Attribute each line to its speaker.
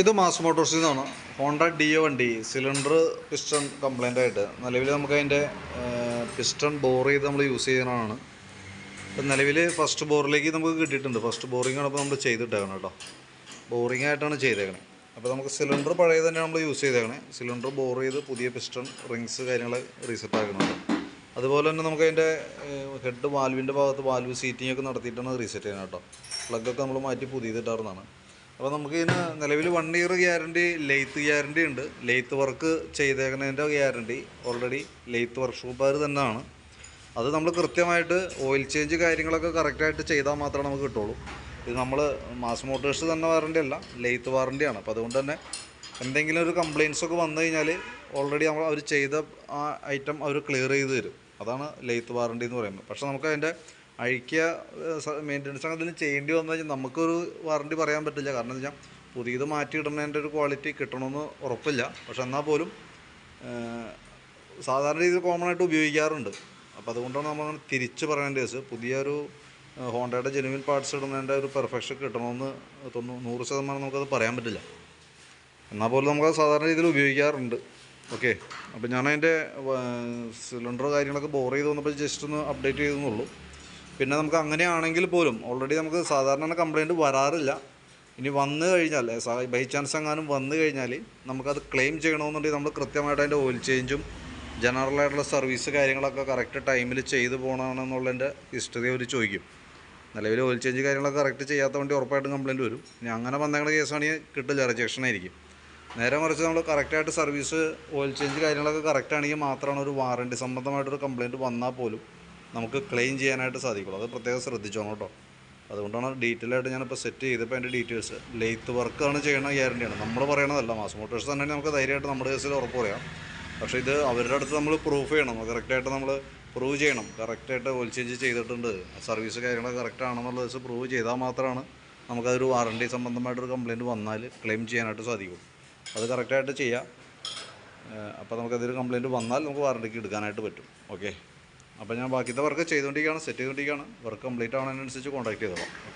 Speaker 1: ഇത് മാസ് മോട്ടോഴ്സിൽ നിന്നാണ് ഹോണ്ട ഡിയോ വണ്ടി സിലിണ്ടർ പിസ്റ്റൺ കംപ്ലൈന്റ് ആയിട്ട്. നിലവിൽ നമുക്ക് അതിന്റെ പിസ്റ്റൺ ബോർ ചെയ്ത് നമ്മൾ യൂസ് ചെയ്യുന്നതാണ്. ഇപ്പം നിലവിൽ ഫസ്റ്റ് ബോറിലേക്ക് നമുക്ക് കിട്ടിയിട്ടുണ്ട്. ഫസ്റ്റ് ബോറിംഗ് ആണ് നമ്മൾ ചെയ്തിട്ടേക്കണം കേട്ടോ ബോറിംഗ് ആയിട്ടാണ് ചെയ്തേക്കണേ. അപ്പോൾ നമുക്ക് സിലിണ്ടർ പഴയ തന്നെ നമ്മൾ യൂസ് ചെയ്തേക്കണേ. സിലിണ്ടർ ബോർ ചെയ്ത് പുതിയ പിസ്റ്റൺ റിങ്സ് കാര്യങ്ങൾ റീസെറ്റ് ആക്കുന്നുണ്ട് അതുപോലെ തന്നെ നമുക്ക് അതിന്റെ ഹെഡ് വാൽവിന്റെ ഭാഗത്ത് വാൽവ് സീറ്റിംഗ് ഒക്കെ നടത്തിയിട്ടാണ് റീസെറ്റ് ചെയ്യുന്നത് കേട്ടോ പ്ലഗൊക്കെ നമ്മൾ മാറ്റി പുതിയതിട്ടാറുന്നതാണ് അപ്പോൾ നമുക്ക് ഇതിന് നിലവിൽ one year guarantee lathe guarantee ഉണ്ട്. ലെയ്ത്ത് വർക്ക് ചെയ്തേക്കുന്നതിന്റെ ഗ്യാരണ്ടി ഓൾറെഡി ലെയ്ത്ത് വർക്ക്ഷോപ്പുകാർ തന്നെയാണ്. അത് നമ്മൾ കൃത്യമായിട്ട് ഓയിൽ ചേഞ്ച് കാര്യങ്ങളൊക്കെ കറക്റ്റായിട്ട് ചെയ്താൽ മാത്രമേ നമുക്ക് കിട്ടുള്ളൂ. ഇത് നമ്മൾ മാസ് മോട്ടേഴ്സ് തന്നെ വാറണ്ടി അല്ല ലെയ്ത്ത് വാറണ്ടിയാണ് അപ്പോൾ അതുകൊണ്ട് തന്നെ എന്തെങ്കിലും ഒരു കംപ്ലയിൻസ് ഒക്കെ വന്നു കഴിഞ്ഞാൽ ഓൾറെഡി നമ്മൾ അവർ ചെയ്ത ആ ഐറ്റം അവർ ക്ലിയർ ചെയ്ത് തരും. അതാണ് ലെയ്ത്ത് വാറണ്ടി എന്ന് പറയുന്നത്. പക്ഷേ നമുക്ക് അതിന്റെ അഴിക്കുക മെയിന്റനൻസ് എന്തെങ്കിലും ചെയ്യേണ്ടി വന്നു കഴിഞ്ഞാൽ നമുക്കൊരു വാറണ്ടി പറയാൻ പറ്റില്ല. കാരണം എന്താ വെച്ചാൽ പുതിയത് മാറ്റി ഇടുന്നതിന്റെ ഒരു ക്വാളിറ്റി കിട്ടണമെന്ന് ഉറപ്പില്ല. പക്ഷെ എന്നാൽ പോലും സാധാരണ രീതിയിൽ കോമൺ ആയിട്ട് ഉപയോഗിക്കാറുണ്ട്. അപ്പോൾ അതുകൊണ്ടാണ് നമ്മൾ തിരിച്ച് പറയേണ്ട പുതിയൊരു ഹോണ്ടയുടെ ജെനുവിൻ പാർട്സ് ഇടുന്നതിന്റെ ഒരു പെർഫെക്ഷൻ കിട്ടണമെന്ന് തൊണ്ണൂ നൂറ് ശതമാനം നമുക്കത് പറയാൻ പറ്റില്ല. എന്നാൽ പോലും നമുക്കത് സാധാരണ രീതിയിൽ ഉപയോഗിക്കാറുണ്ട്. ഓക്കെ. അപ്പോൾ ഞാൻ അതിന്റെ സിലിണ്ടർ കാര്യങ്ങളൊക്കെ ബോർ ചെയ്ത് വന്നപ്പോൾ ജസ്റ്റ് ഒന്ന് അപ്ഡേറ്റ് ചെയ്തെന്നുള്ളൂ പിന്നെ നമുക്ക് അങ്ങനെയാണെങ്കിൽ പോലും ഓൾറെഡി നമുക്ക് സാധാരണ കംപ്ലയിന്റ് വരാറില്ല. ഇനി വന്നു കഴിഞ്ഞാൽ ബൈ ചാൻസ് എങ്ങാനും വന്നു കഴിഞ്ഞാൽ നമുക്കത് ക്ലെയിം ചെയ്യണമെന്നുണ്ടെങ്കിൽ നമ്മൾ കൃത്യമായിട്ട് അതിന്റെ ഓയിൽ ചേഞ്ചും ജനറൽ ആയിട്ടുള്ള സർവീസ് കാര്യങ്ങളൊക്കെ കറക്റ്റ് ടൈമിൽ ചെയ്തു പോകണമെന്നുള്ളതിന്റെ ഹിസ്റ്ററി അവർ ചോദിക്കും. നിലവിൽ ഓയിൽ ചേഞ്ച് കാര്യങ്ങളൊക്കെ കറക്റ്റ് ചെയ്യാത്ത വേണ്ടി ഉറപ്പായിട്ടും കംപ്ലയിന്റ് വരും. ഇനി അങ്ങനെ വന്നേക്കുന്ന കേസാണെങ്കിൽ കിട്ടില്ല റിജക്ഷൻ ആയിരിക്കും. നേരെ മറിച്ച് നമ്മൾ കറക്റ്റായിട്ട് സർവീസ് ഓയിൽ ചേഞ്ച് കാര്യങ്ങളൊക്കെ കറക്റ്റ് ആണെങ്കിൽ മാത്രമാണ് ഒരു വാറണ്ടി സംബന്ധമായിട്ടൊരു കംപ്ലയിന്റ് വന്നാൽ പോലും നമുക്ക് ക്ലെയിം ചെയ്യാനായിട്ട് സാധിക്കുള്ളൂ. അത് പ്രത്യേകം ശ്രദ്ധിച്ചോണം കേട്ടോ. അതുകൊണ്ടാണ് ഡീറ്റെയിൽ ആയിട്ട് ഞാനിപ്പോൾ സെറ്റ് ചെയ്തപ്പോൾ അതിന്റെ ഡീറ്റെയിൽസ് ലെയ്ത്ത് വർക്കാണ് ചെയ്യണ ഗ്യാരണ്ടിയാണ് നമ്മൾ പറയണതല്ല മാസ് മോട്ടേഴ്സ് തന്നെ നമുക്ക് ധൈര്യമായിട്ട് നമ്മുടെ കേസിൽ ഉറപ്പ് പറയാം. പക്ഷേ ഇത് അവരുടെ അടുത്ത് നമ്മൾ പ്രൂഫ് ചെയ്യണം. കറക്റ്റായിട്ട് നമ്മൾ പ്രൂവ് ചെയ്യണം. കറക്റ്റായിട്ട് ഓയിൽ ചേഞ്ച് ചെയ്തിട്ടുണ്ട്. സർവീസ് കാര്യങ്ങളൊക്കെ കറക്റ്റ് ആണെന്നുള്ള ദിവസം പ്രൂവ് ചെയ്താൽ മാത്രമാണ് നമുക്കതൊരു വാറണ്ടി സംബന്ധമായിട്ടൊരു കംപ്ലയിന്റ് വന്നാൽ ക്ലെയിം ചെയ്യാനായിട്ട് സാധിക്കും. അത് കറക്റ്റായിട്ട് ചെയ്യാം. അപ്പോൾ നമുക്കതൊരു കംപ്ലയിന്റ് വന്നാൽ നമുക്ക് വാറണ്ടിക്ക് എടുക്കാനായിട്ട് പറ്റും. ഓക്കെ അപ്പോൾ ഞാൻ ബാക്കിയത്തെ വർക്ക് ചെയ്തുകൊണ്ടിരിക്കുകയാണ് സെറ്റ് ചെയ്തുകൊണ്ടിരിക്കുകയാണ്. വർക്ക് കംപ്ലീറ്റ് ആവുന്നതിനനുസരിച്ച് കോൺടാക്ട് ചെയ്തോളാം.